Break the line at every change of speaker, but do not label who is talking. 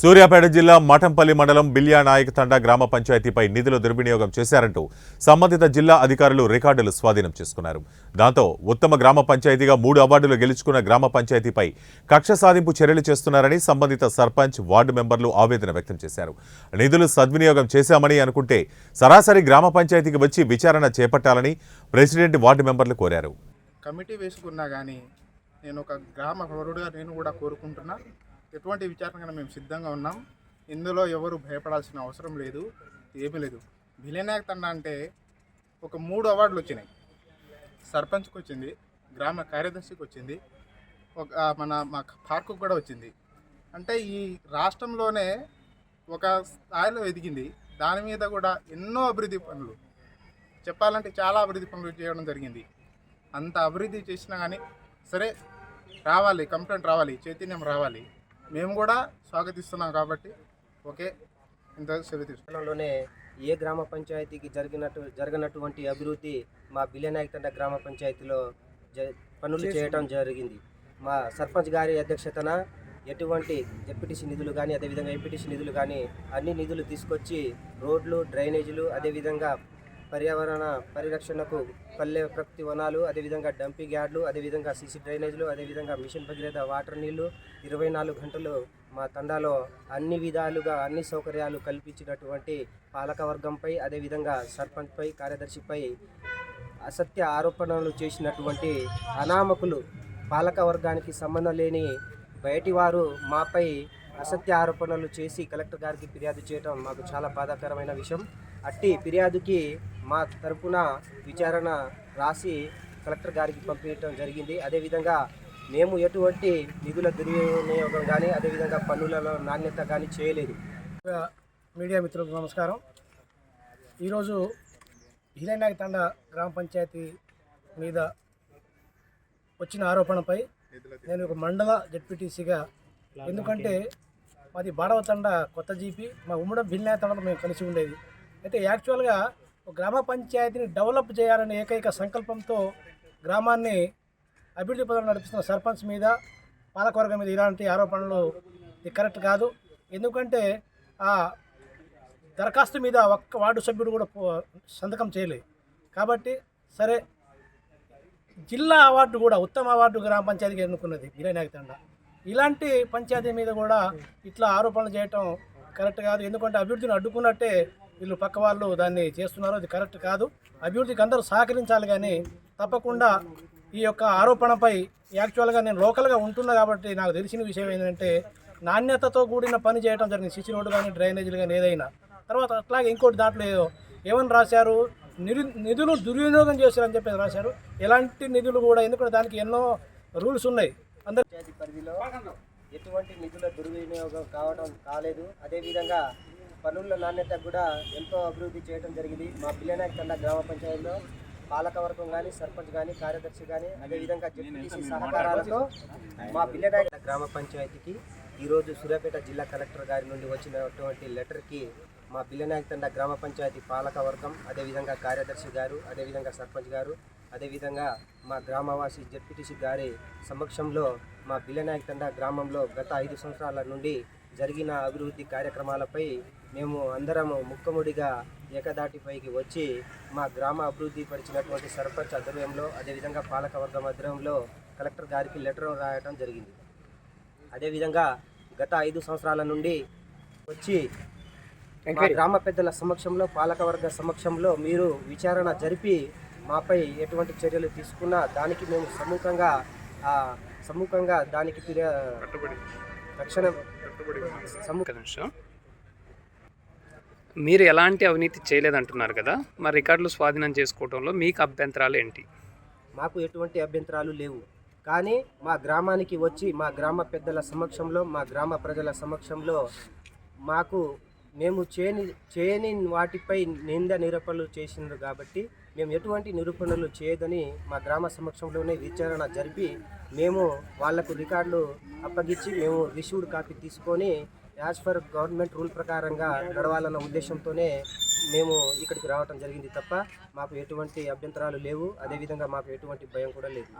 సూర్యాపేట జిల్లా మఠంపల్లి మండలం బిల్యానాయక్ తండా గ్రామ పంచాయతీపై నిధులు దుర్వినియోగం చేశారంటూ సంబంధిత జిల్లా అధికారులు రికార్డులు స్వాధీనం చేసుకున్నారు. దాంతో ఉత్తమ గ్రామ పంచాయతీగా మూడు అవార్డులు గెలుచుకున్న గ్రామ పంచాయతీపై కక్ష సాధింపు చర్యలు చేస్తున్నారని సంబంధిత సర్పంచ్ వార్డు మెంబర్లు ఆవేదన వ్యక్తం చేశారు. నిధులు సద్వినియోగం చేశామని అనుకుంటే సరాసరి గ్రామ పంచాయతీకి వచ్చి విచారణ చేపట్టాలని ప్రెసిడెంట్ వార్డు మెంబర్లు కోరారు.
కమిటీ వేసుకున్నా కానీ నేను ఒక గ్రామ పౌరుడుగా నేను కూడా కోరుకుంటున్నా. ఎటువంటి విచారణగా మేము సిద్ధంగా ఉన్నాం. ఇందులో ఎవరు భయపడాల్సిన అవసరం లేదు ఏమీ లేదు. విలయనాయక తండ అంటే ఒక మూడు అవార్డులు వచ్చినాయి. సర్పంచ్కి వచ్చింది గ్రామ కార్యదర్శికి వచ్చింది ఒక మన మా పార్కు కూడా వచ్చింది. అంటే ఈ రాష్ట్రంలోనే ఒక స్థాయిలో ఎదిగింది. దాని మీద కూడా ఎన్నో అభివృద్ధి పనులు చెప్పాలంటే చాలా అభివృద్ధి పనులు చేయడం జరిగింది. అంత అభివృద్ధి చేసినా కానీ సరే రావాలి కంప్లైంట్ రావాలి చైతన్యం రావాలి. మేము కూడా స్వాగతిస్తున్నాం కాబట్టి ఓకే ఇంత సెలవు
ఏ గ్రామ పంచాయతీకి జరిగినట్టు జరగనటువంటి అభివృద్ధి మా బిల్లెనాయకండ గ్రామ పంచాయతీలో జ పనులు చేయటం జరిగింది. మా సర్పంచ్ గారి అధ్యక్షతన ఎటువంటి డిప్యూటీసీ నిధులు కానీ అదేవిధంగా ఎంపీటీసీ నిధులు కానీ అన్ని నిధులు తీసుకొచ్చి రోడ్లు డ్రైనేజీలు అదేవిధంగా పర్యావరణ పరిరక్షణకు పల్లె ప్రకృతి వనాలు అదేవిధంగా డంపింగ్ యార్డ్లు అదేవిధంగా సీసీ డ్రైనేజ్లు అదేవిధంగా మిషన్ భగీరథ వాటర్ నీళ్ళు ఇరవై నాలుగు గంటలు మా తండాలో అన్ని విధాలుగా అన్ని సౌకర్యాలు కల్పించినటువంటి పాలకవర్గంపై అదేవిధంగా సర్పంచ్పై కార్యదర్శిపై అసత్య ఆరోపణలు చేసినటువంటి అనామకులు పాలక వర్గానికి సంబంధం లేని బయటి వారు మాపై అసత్య ఆరోపణలు చేసి కలెక్టర్ గారికి ఫిర్యాదు చేయడం మాకు చాలా బాధాకరమైన విషయం. అట్టి ఫిర్యాదుకి మా తరపున విచారణ రాసి కలెక్టర్ గారికి పంపించడం జరిగింది. అదేవిధంగా మేము ఎటువంటి నిధుల దుర్వినియోగం కానీ అదేవిధంగా పన్నులలో నాణ్యత కానీ చేయలేదు.
మీడియా మిత్రులకు నమస్కారం. ఈరోజు హిలేనాయక తండ గ్రామ పంచాయతీ మీద వచ్చిన ఆరోపణపై నేను ఒక మండల జడ్పీటీసీగా ఎందుకంటే మాది బాడవ తండ కొత్త జీపీ మా ఉమ్మడి భిన్నాయ తండలో మేము కలిసి ఉండేది. అయితే యాక్చువల్గా గ్రామ పంచాయతీని డెవలప్ చేయాలనే ఏకైక సంకల్పంతో గ్రామాన్ని అభివృద్ధి పదంలో నడిపిస్తున్న సర్పంచ్ మీద పాలకవర్గం మీద ఇలాంటి ఆరోపణలు ఇది కరెక్ట్ కాదు. ఎందుకంటే ఆ దరఖాస్తు మీద ఒక్క వార్డు సభ్యుడు కూడా సంతకం చేయలేదు. కాబట్టి సరే జిల్లా అవార్డు కూడా ఉత్తమ అవార్డు గ్రామ పంచాయతీకి ఎన్నుకున్నది వినయనాయక ఇలాంటి పంచాయతీ మీద కూడా ఇట్లా ఆరోపణలు చేయటం కరెక్ట్ కాదు. ఎందుకంటే అభివృద్ధిని అడ్డుకున్నట్టే వీళ్ళు పక్క వాళ్ళు దాన్ని చేస్తున్నారు అది కరెక్ట్ కాదు. అభివృద్ధికి అందరూ సహకరించాలి కానీ తప్పకుండా ఈ యొక్క ఆరోపణపై యాక్చువల్గా నేను లోకల్గా ఉంటున్నా కాబట్టి నాకు తెలిసిన విషయం ఏంటంటే నాణ్యతతో కూడిన పని చేయడం జరిగింది. సిసి రోడ్డు కానీ డ్రైనేజీలు కానీ ఏదైనా. తర్వాత అట్లాగే ఇంకోటి దాంట్లో ఏమని రాశారు? నిరు నిధులు దుర్వినియోగం చేశారని చెప్పేసి రాశారు. ఎలాంటి నిధులు కూడా ఎందుకంటే దానికి ఎన్నో రూల్స్ ఉన్నాయి. అందరు
పరిధిలో ఎటువంటి నిధుల దుర్వినియోగం కావడం కాలేదు. అదేవిధంగా పనుల నాణ్యత కూడా ఎంతో అభివృద్ధి చేయడం జరిగింది. మా పిల్లనాయక తండ గ్రామ పంచాయతీలో పాలకవర్గం కానీ సర్పంచ్ కానీ కార్యదర్శి కానీ అదేవిధంగా జెడ్పీటీసీ సహకారాలతో మా పిల్లనాయక గ్రామ పంచాయతీకి ఈరోజు సూర్యాపేట జిల్లా కలెక్టర్ గారి నుండి వచ్చినటువంటి లెటర్కి మా బిల్లనాయక తండ గ్రామ పంచాయతీ పాలక వర్గం అదేవిధంగా కార్యదర్శి గారు అదేవిధంగా సర్పంచ్ గారు అదేవిధంగా మా గ్రామవాసి జెడ్పీటీసీ గారి సమక్షంలో మా బిల్లనాయక తండ గ్రామంలో గత ఐదు సంవత్సరాల నుండి జరిగిన అభివృద్ధి కార్యక్రమాలపై మేము అందరము ముక్కముడిగా ఏకదాటిపైకి వచ్చి మా గ్రామ అభివృద్ధి పరిచినటువంటి సర్పంచ్ ఆధ్వర్యంలో అదేవిధంగా పాలక వర్గం ఆధ్వర్యంలో కలెక్టర్ గారికి లెటర్ రాయడం జరిగింది. అదేవిధంగా గత ఐదు సంవత్సరాల నుండి వచ్చి మా గ్రామ పెద్దల సమక్షంలో పాలకవర్గ సమక్షంలో మీరు విచారణ జరిపి మాపై ఎటువంటి చర్యలు తీసుకున్నా దానికి మేము సమ్ముఖంగా ఆ, సమ్ముఖంగా దానికి రక్షణ
నిమిషం. మీరు ఎలాంటి అవినీతి చేయలేదంటున్నారు కదా మరి రికార్డులు స్వాధీనం చేసుకోవడంలో మీకు అభ్యంతరాలు ఏంటి?
మాకు ఎటువంటి అభ్యంతరాలు లేవు. కానీ మా గ్రామానికి వచ్చి మా గ్రామ పెద్దల సమక్షంలో మా గ్రామ ప్రజల సమక్షంలో మాకు మేము చేయని చేయని వాటిపై నింద నిరూపణలు చేసినారు కాబట్టి మేము ఎటువంటి నిరూపణలు చేయదని మా గ్రామ సమక్షంలోనే విచారణ జరిపి మేము వాళ్ళకు రికార్డులు అప్పగించి మేము రిసీవ్డ్ కాపీ తీసుకొని యాజ్ ఫర్ గవర్నమెంట్ రూల్ ప్రకారంగా నడవాలన్న ఉద్దేశంతోనే మేము ఇక్కడికి రావటం జరిగింది తప్ప మాకు ఎటువంటి అభ్యంతరాలు లేవు. అదేవిధంగా మాకు ఎటువంటి భయం కూడా లేదు.